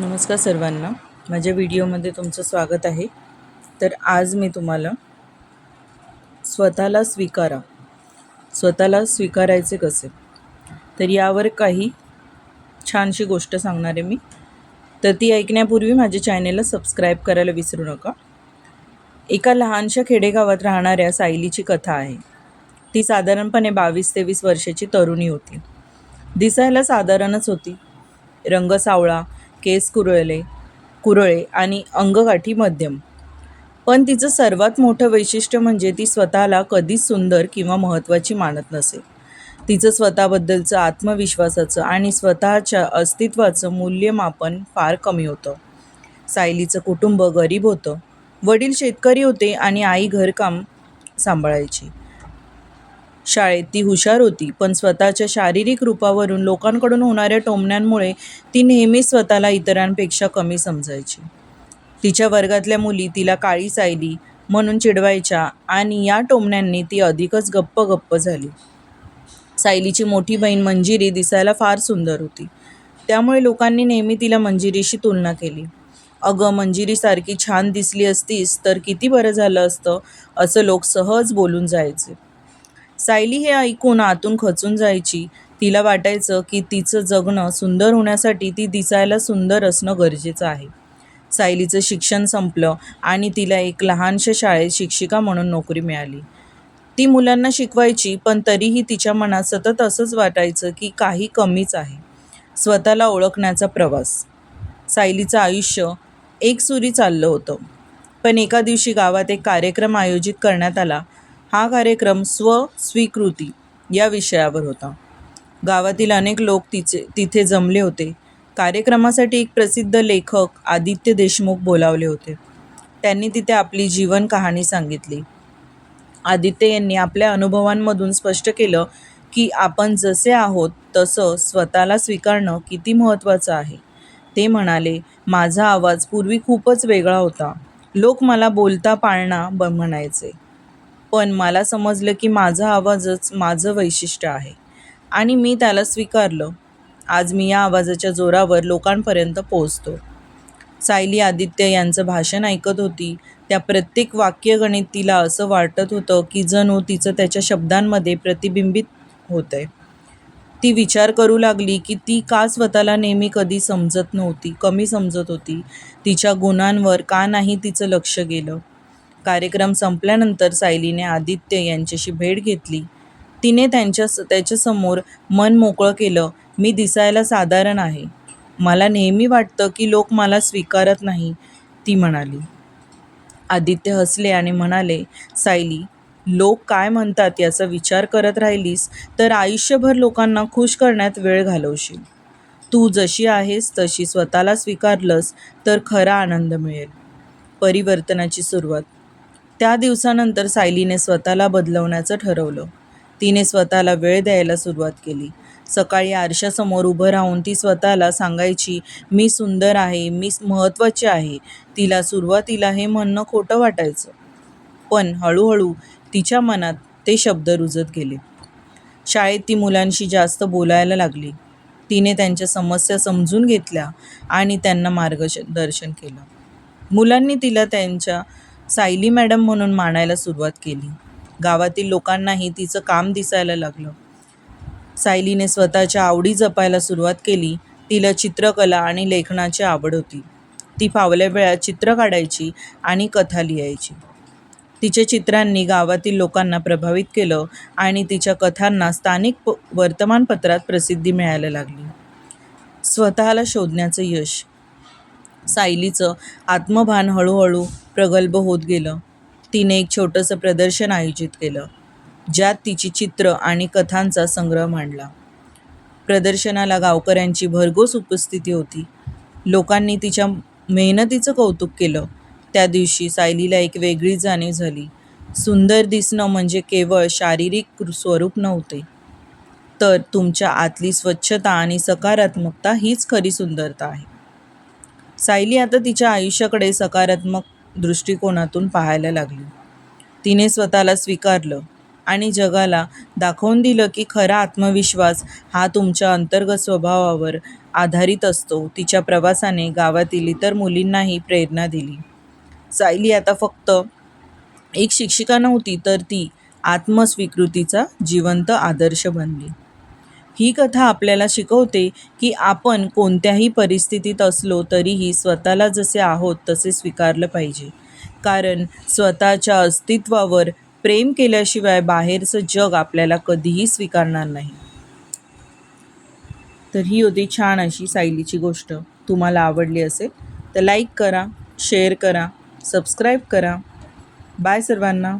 नमस्कार सर्वांना. माझ्या व्हिडिओमध्ये तुमचं स्वागत आहे. तर आज मी तुम्हाला स्वतःला स्वीकारा. स्वतःला स्वीकारायचे कसे? तर यावर काही छानशी गोष्ट सांगणार आहे मी. तर ती ऐकण्यापूर्वी माझ्या चॅनेलला सबस्क्राईब करायला विसरू नका. एका लहानशा खेडेगावात राहणाऱ्या सायलीची कथा आहे. ती साधारणपणे बावीस तेवीस वर्षाची तरुणी होती. दिसायला साधारणच होती. रंग सावळा केस कुरळले कुरळे आणि अंगगाठी मध्यम. पण तिचं सर्वात मोठं वैशिष्ट्य म्हणजे ती स्वतःला कधीच सुंदर किंवा महत्त्वाची मानत नसे. तिचं स्वतःबद्दलचं आत्मविश्वासाचं आणि स्वतःच्या अस्तित्वाचं मूल्यमापन फार कमी होतं. सायलीचं कुटुंब गरीब होतं. वडील शेतकरी होते आणि आई घरकाम सांभाळायची. शाळेत ती हुशार होती. पण स्वतःच्या शारीरिक रूपावरून लोकांकडून होणाऱ्या टोमण्यांमुळे ती नेहमीच स्वतःला इतरांपेक्षा कमी समजायची. तिच्या वर्गातल्या मुली तिला काळी सायली म्हणून चिडवायच्या आणि या टोमण्यांनी ती अधिकच गप्प गप्प झाली. सायलीची मोठी बहीण मंजिरी दिसायला फार सुंदर होती. त्यामुळे लोकांनी नेहमी तिला मंजिरीशी तुलना केली. अगं मंजिरीसारखी छान दिसली असतीस तर किती बरं झालं असतं असं लोक सहज बोलून जायचे. सायली हे ऐकून आतून खचून जायची. तिला वाटायचं की तिचं जगणं सुंदर होण्यासाठी ती दिसायला सुंदर असणं गरजेचं आहे. सायलीचं शिक्षण संपलं आणि तिला एक लहानशा शाळेत शिक्षिका म्हणून नोकरी मिळाली. ती मुलांना शिकवायची पण तरीही तिच्या मनात सतत असंच वाटायचं की काही कमीच आहे. स्वतःला ओळखण्याचा प्रवास. सायलीचं आयुष्य एकसुरी चाललं होतं. पण एका दिवशी गावात एक कार्यक्रम आयोजित करण्यात आला. हा कार्यक्रम स्वस्वीकृती या विषयावर होता. गावातील अनेक लोक तिचे तिथे जमले होते. कार्यक्रमासाठी एक प्रसिद्ध लेखक आदित्य देशमुख बोलावले होते. त्यांनी तिथे आपली जीवन कहाणी सांगितली. आदित्य यांनी आपल्या अनुभवांमधून स्पष्ट केलं की आपण जसे आहोत तसं स्वतःला स्वीकारणं किती महत्त्वाचं आहे. ते म्हणाले माझा आवाज पूर्वी खूपच वेगळा होता. लोक मला बोलता पाळणा ब म्हणायचे. पण मला समजलं की माझा आवाजच माझं वैशिष्ट्य आहे. आणि मी त्याला स्वीकारलं. आज मी या आवाजाच्या जोरावर लोकांपर्यंत पोहोचतो. सायली आदित्य यांचं भाषण ऐकत होती. त्या प्रत्येक वाक्यगणित तिला असं वाटत होतं की जणू तिचं त्याच्या शब्दांमध्ये प्रतिबिंबित होत आहे ती विचार करू लागली की ती का स्वतःला नेहमी कधी समजत नव्हती कमी समजत होती. तिच्या गुणांवर का नाही तिचं लक्ष गेलं? कार्यक्रम संपल्यानंतर सायलीने आदित्य यांच्याशी भेट घेतली. तिने त्यांच्या त्याच्यासमोर मन मोकळं केलं मी दिसायला साधारण आहे. मला नेहमी वाटतं की लोक मला स्वीकारत नाही ती म्हणाली. आदित्य हसले आणि म्हणाले सायली लोक काय म्हणतात याचा विचार करत राहिलीस तर आयुष्यभर लोकांना खुश करण्यात वेळ घालवशील. तू जशी आहेस तशी स्वतःला स्वीकारलंस तर खरा आनंद मिळेल. परिवर्तनाची सुरुवात. त्या दिवसानंतर सायलीने स्वतःला बदलवण्याचं ठरवलं. तिने स्वतःला वेळ द्यायला सुरुवात केली. सकाळी आरशासमोर उभं राहून ती स्वतःला सांगायची मी सुंदर आहे मी महत्त्वाचे आहे. तिला सुरुवातीला हे म्हणणं खोटं वाटायचं. पण हळूहळू तिच्या मनात ते शब्द रुजत गेले. शाळेत ती मुलांशी जास्त बोलायला लागली. तिने त्यांच्या समस्या समजून घेतल्या आणि त्यांना मार्गदर्शन केलं. मुलांनी तिला त्यांच्या सायली मॅडम म्हणून मानायला सुरुवात केली. गावातील लोकांनाही तिचं काम दिसायला लागलं. सायलीने स्वतःच्या आवडी जपायला सुरुवात केली. तिला चित्रकला आणि लेखनाची आवड होती. ती फावल्या वेळात चित्र काढायची आणि कथा लिहायची. तिच्या चित्रांनी गावातील लोकांना प्रभावित केलं आणि तिच्या कथांना स्थानिक प वर्तमानपत्रात प्रसिद्धी मिळायला लागली. स्वतःला शोधण्याचं यश सायलीचं आत्मभान हळूहळू प्रगल्भ होत गेलं. तिने एक छोटंसं प्रदर्शन आयोजित केलं ज्यात तिची चित्र आणि कथांचा संग्रह मांडला. प्रदर्शनाला गावकऱ्यांची भरघोस उपस्थिती होती. लोकांनी तिच्या मेहनतीचं कौतुक केलं. त्या दिवशी सायलीला एक वेगळी जाणीव झाली. सुंदर दिसणं म्हणजे केवळ शारीरिक स्वरूप नव्हते. तर तुमच्या आतली स्वच्छता आणि सकारात्मकता हीच खरी सुंदरता आहे. सायली आता तिच्या आयुष्याकडे सकारात्मक दृष्टिकोनातून पाहायला लागली. तिने स्वतःला स्वीकारलं आणि जगाला दाखवून दिलं की खरा आत्मविश्वास हा तुमच्या अंतर्गत स्वभावावर आधारित असतो. तिच्या प्रवासाने गावातील इतर मुलींनाही प्रेरणा दिली. सायली आता फक्त एक शिक्षिका नव्हती तर ती आत्मस्वीकृतीचा जिवंत आदर्श बनली. ही कथा आपल्याला शिकवते की आपण कोणत्याही परिस्थितीत असलो तरीही स्वतःला जसे आहोत तसे स्वीकारलं पाहिजे. कारण स्वतःच्या अस्तित्वावर प्रेम केल्याशिवाय बाहेरचं जग आपल्याला कधीही स्वीकारणार नाही. तर ही होती छान अशी सायलीची गोष्ट. तुम्हाला आवडली असेल तर लाईक करा शेअर करा सबस्क्राईब करा. बाय सर्वांना.